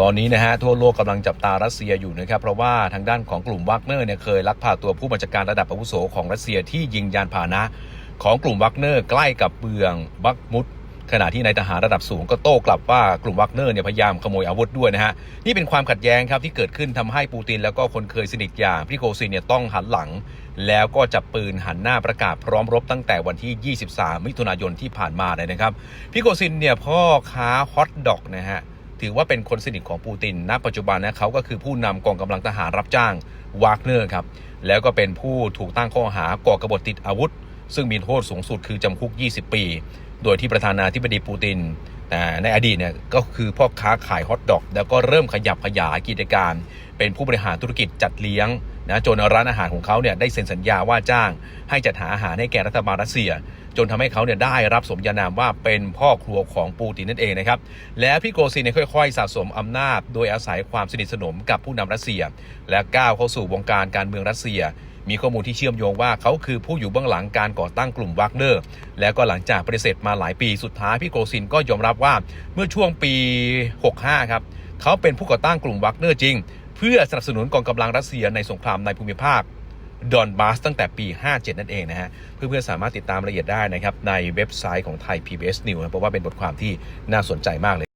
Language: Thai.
ตอนนี้นะฮะทั่วโลกกำลังจับตารัสเซียอยู่นะครับเพราะว่าทางด้านของกลุ่มวักเนอร์เนี่ยเคยลักพาตัวผู้บัญชาการระดับอาวุโสของรัสเซียที่ยิงยานพาหนะ ของกลุ่มวักเนอร์ใกล้กับเมืองบักมุดขณะที่นายทหารระดับสูงก็โต้กลับว่ากลุ่มวักเนอร์เนี่ยพยายามขโมยอาวุธด้วยนะฮะนี่เป็นความขัดแย้งครับที่เกิดขึ้นทำให้ปูตินแล้วก็คนเคยสนิทอย่างพี่โกซินเนี่ยต้องหันหลัง แล้วก็จับปืนหันหน้าประกาศพร้อมรบตั้งแต่วันที่ 23 มิถุนายนที่ผ่านมาเลยนะครับพี่โกซินเนี่ยพ่อค้าฮอตดอกนะฮะ ถือว่าเป็นคนสนิทของปูติน ณ ปัจจุบันนะเขาก็คือผู้นำกองกำลังทหารรับจ้างวากเนอร์ครับ แล้วก็เป็นผู้ถูกตั้งข้อหาก่อกบฏติดอาวุธ ซึ่งมีโทษสูงสุดคือจำคุก 20 ปี โดยที่ประธานาธิบดีปูตินอ่ในอดีตเนี่ยก็คือพ่อค้าขายฮอทดอก แล้วก็เริ่มขยับขยายกิจการ เป็นผู้บริหารธุรกิจจัดเลี้ยง นะจนร้านอาหารของเขาเนี่ยได้เซ็นสัญญาว่าจ้าง ให้จัดหาอาหารให้แก่รัฐบาลรัสเซีย จนทำให้เขาเนี่ยได้รับสมญานามว่าเป็นพ่อครัวของปูตินนั่นเองนะครับและพี่โกซินเนี่ยค่อย ๆ สะสมอำนาจ โดยอาศัยความสนิทสนมกับผู้นำรัสเซีย และก้าวเข้าสู่วงการการเมืองรัสเซียมีข้อมูลที่เชื่อมโยงว่าเขาคือผู้อยู่เบื้องหลังการก่อตั้งกลุ่มวากเนอร์ แล้วก็หลังจากปฏิเสธมาหลายปีสุดท้ายพี่โกซินก็ยอมรับว่าเมื่อช่วงปี 65 ครับ เขาเป็นผู้ก่อตั้งกลุ่มวากเนอร์จริง เพื่อสนับสนุนกองกำลังรัสเซียในสงครามในภูมิภาคดอนบาสตั้งแต่ปี 57 นั่นเองนะฮะ เพื่อนๆ สามารถติดตามรายละเอียดได้นะครับ ในเว็บไซต์ของไทย PBS News นะเพราะว่าเป็นบทความที่น่าสนใจมากเลย